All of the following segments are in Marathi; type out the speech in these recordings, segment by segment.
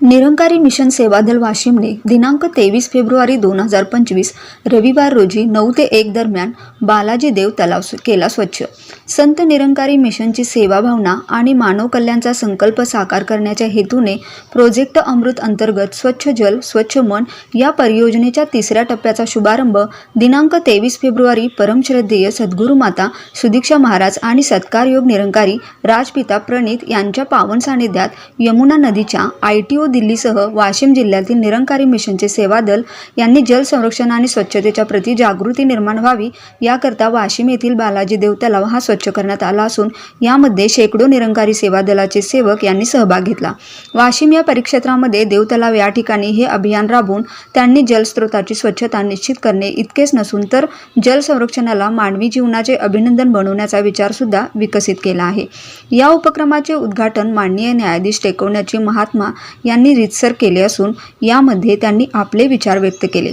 निरंकारी मिशन सेवादल वाशिमने दिनांक तेवीस फेब्रुवारी दोन हजार पंचवीस रविवार रोजी नऊ ते एक दरम्यान बालाजी देव तलाव केला स्वच्छ. संत निरंकारी मिशनची सेवाभावना आणि मानव कल्याणचा संकल्प साकार करण्याच्या हेतूने प्रोजेक्ट अमृत अंतर्गत स्वच्छ जल स्वच्छ मन या परियोजनेच्या तिसऱ्या टप्प्याचा शुभारंभ दिनांक तेवीस फेब्रुवारी परमश्रद्धेय सद्गुरू माता सुदीक्षा महाराज आणि सत्कारयोग निरंकारी राजपिता प्रणित यांच्या पावन सानिध्यात यमुना नदीच्या आय टी ओ दिल्लीसह वाशिम जिल्ह्यातील निरंकारी मिशनचे सेवा दल यांनी जल संरक्षण आणि स्वच्छतेच्या प्रति जागृती निर्माण व्हावी याकरता वाशिम येथील बालाजी देव तलाव हा स्वच्छ करण्यात आला असून यामध्ये शेकडो निरंकारी सेवा दलाचे सेवक यांनी सहभाग घेतला. वाशिम या परिक्षेत्रामध्ये देव तलाव या ठिकाणी हे अभियान राबवून त्यांनी जलस्रोताची स्वच्छता निश्चित करणे इतकेच नसून तर जल संरक्षणाला मानवी जीवनाचे अभिनंदन बनवण्याचा विचारसुद्धा विकसित केला आहे. या उपक्रमाचे उद्घाटन माननीय न्यायाधीश टेकवण्याची महात्मा यांनी रितसर केले असून यामध्ये त्यांनी आपले विचार व्यक्त केले.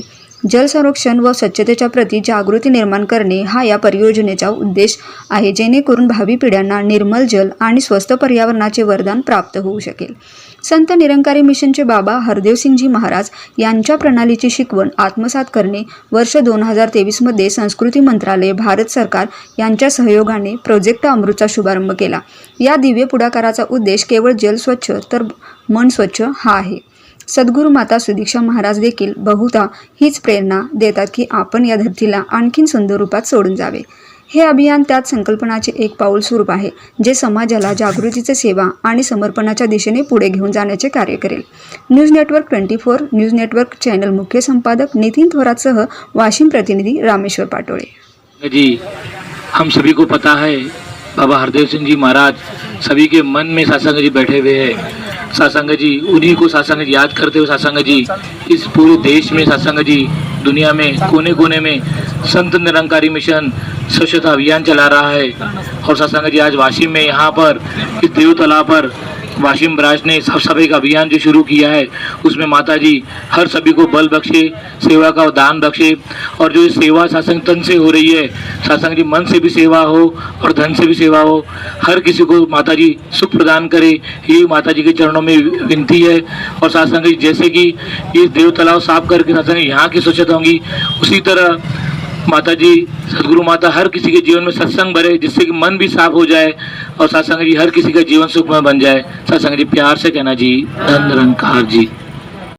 जल संरक्षण व स्वच्छतेच्या प्रति जागृती निर्माण करणे हा या परियोजनेचा उद्देश आहे जेणेकरून भावी पिढ्यांना निर्मल जल आणि स्वस्त पर्यावरणाचे वरदान प्राप्त होऊ शकेल. संत निरंकारी मिशनचे बाबा हरदेवसिंगजी महाराज यांच्या प्रणालीची शिकवण आत्मसात करणे वर्ष दोन हजार तेवीसमध्ये संस्कृती मंत्रालय भारत सरकार यांच्या सहयोगाने प्रोजेक्ट अमृतचा शुभारंभ केला. या दिव्य पुढाकाराचा उद्देश केवळ जल स्वच्छ तर मन स्वच्छ हा आहे. सद्गुरू माता सुदीक्षा महाराज देखील बहुधा हीच प्रेरणा देतात की आपण या धरतीला आणखीन सुंदर रूपात सोडून जावे. हे अभियान त्यात संकल्पनाचे एक पाऊल स्वरूप आहे जे समाजाला जागृतीचे सेवा आणि समर्पणाच्या दिशेने पुढे घेऊन जाण्याचे कार्य करेल. News network twenty four news network channel मुख्य संपादक नितीन थोरातसह वाशिम प्रतिनिधी रामेश्वर पाटोळे. जी हम सभी को पता है बाबा हरदेव सिंह जी महाराज सभी के मन में सत्संग जी बैठे हुए हैं। सासंग जी, उन्हीं को सासंग जी याद करते हुए सासंग जी? इस पूरे देश में सासंग जी, दुनिया में कोने कोने में संत निरंकारी मिशन स्वच्छता अभियान चला रहा है। और सासंग जी, आज वाशिम में यहाँ पर, इस देव तला पर वाशिम ब्रांच ने साफ़ सफ़ाई का अभियान जो शुरू किया है, उसमें माता जी हर सभी को बल बख्शे, सेवा का दान बख्शे और जो सेवा सासंग तन से हो रही है सासंग जी मन से भी सेवा हो और धन से भी सेवा हो, हर किसी को माता जी सुख प्रदान करे, ये माता जी के चरणों में विनती है और सासंग जी जैसे कि ये देव तालाब साफ़ करके जी यहाँ की स्वच्छता होंगी, उसी तरह माता जी सदगुरु माता हर किसी के जीवन में सत्संग भरे जिससे कि मन भी साफ हो जाए और सत्संग जी हर किसी का जीवन सुखमय बन जाए। सत्संग जी प्यार से कहना जी धन निरंकार जी।